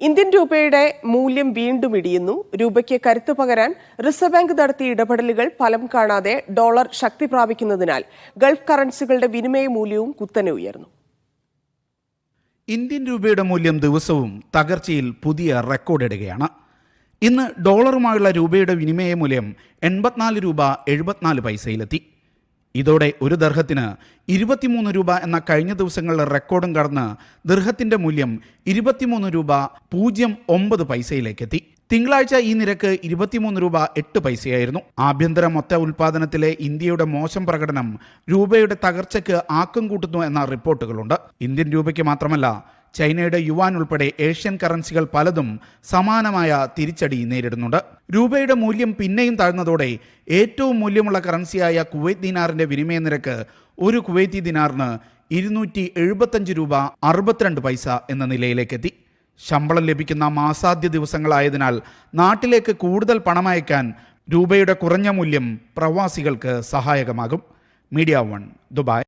Indian രൂപയുടെ മൂല്യം വീണ്ടും ഇടിയുന്നു. രൂപയ്ക്ക് കരുത്തു പകരാൻ റിസർവ് ബാങ്ക് നടത്തിയ ഇടപെടലുകൾ ഫലം കാണാതെ ഡോളർ ശക്തി പ്രാപിക്കുന്നതിനാൽ ഗൾഫ് കറൻസികളുടെ വിനിമയ മൂല്യവും കുത്തനെ ഉയർന്നു. ഇന്ത്യൻ രൂപയുടെ മൂല്യം ദിവസവും തകർച്ചയിൽ പുതിയ റെക്കോർഡ് ഇടുകയാണ്. ഇന്ന് ഡോളറുമായുള്ള രൂപയുടെ വിനിമയ മൂല്യം എൺപത്തിനാല് രൂപ എഴുപത്തിനാല് പൈസയിലെത്തി. ഇതോടെ ഒരു ദർഹത്തിന് ഇരുപത്തിമൂന്ന് രൂപ എന്ന കഴിഞ്ഞ ദിവസങ്ങളിലെ റെക്കോർഡും കടന്ന് ദർഹത്തിന്റെ മൂല്യം ഇരുപത്തിമൂന്ന് രൂപ പൂജ്യം ഒമ്പത് പൈസയിലേക്കെത്തി. തിങ്കളാഴ്ച ഈ നിരക്ക് ഇരുപത്തിമൂന്ന് രൂപ എട്ട് പൈസയായിരുന്നു. ആഭ്യന്തര മൊത്ത ഉൽപാദനത്തിലെ ഇന്ത്യയുടെ മോശം പ്രകടനം രൂപയുടെ തകർച്ചയ്ക്ക് ആക്കം കൂട്ടുന്നു എന്ന റിപ്പോർട്ടുകളുണ്ട്. ഇന്ത്യൻ രൂപയ്ക്ക് മാത്രമല്ല ചൈനയുടെ യുവാൻ ഉൾപ്പെടെ ഏഷ്യൻ കറൻസികൾ പലതും സമാനമായ തിരിച്ചടി നേരിടുന്നുണ്ട്. രൂപയുടെ മൂല്യം പിന്നെയും താഴ്ന്നതോടെ ഏറ്റവും മൂല്യമുള്ള കറൻസിയായ കുവൈത്ത് ദിനാറിന്റെ വിനിമയ നിരക്ക് ഒരു കുവൈത്തി ദിനാറിന് ഇരുന്നൂറ്റി എഴുപത്തഞ്ച് രൂപ അറുപത്തിരണ്ട് പൈസ എന്ന നിലയിലേക്കെത്തി. ശമ്പളം ലഭിക്കുന്ന മാസാദ്യ ദിവസങ്ങളായതിനാൽ നാട്ടിലേക്ക് കൂടുതൽ പണമയക്കാൻ രൂപയുടെ കുറഞ്ഞ മൂല്യം പ്രവാസികൾക്ക് സഹായകമാകും. Media one Dubai.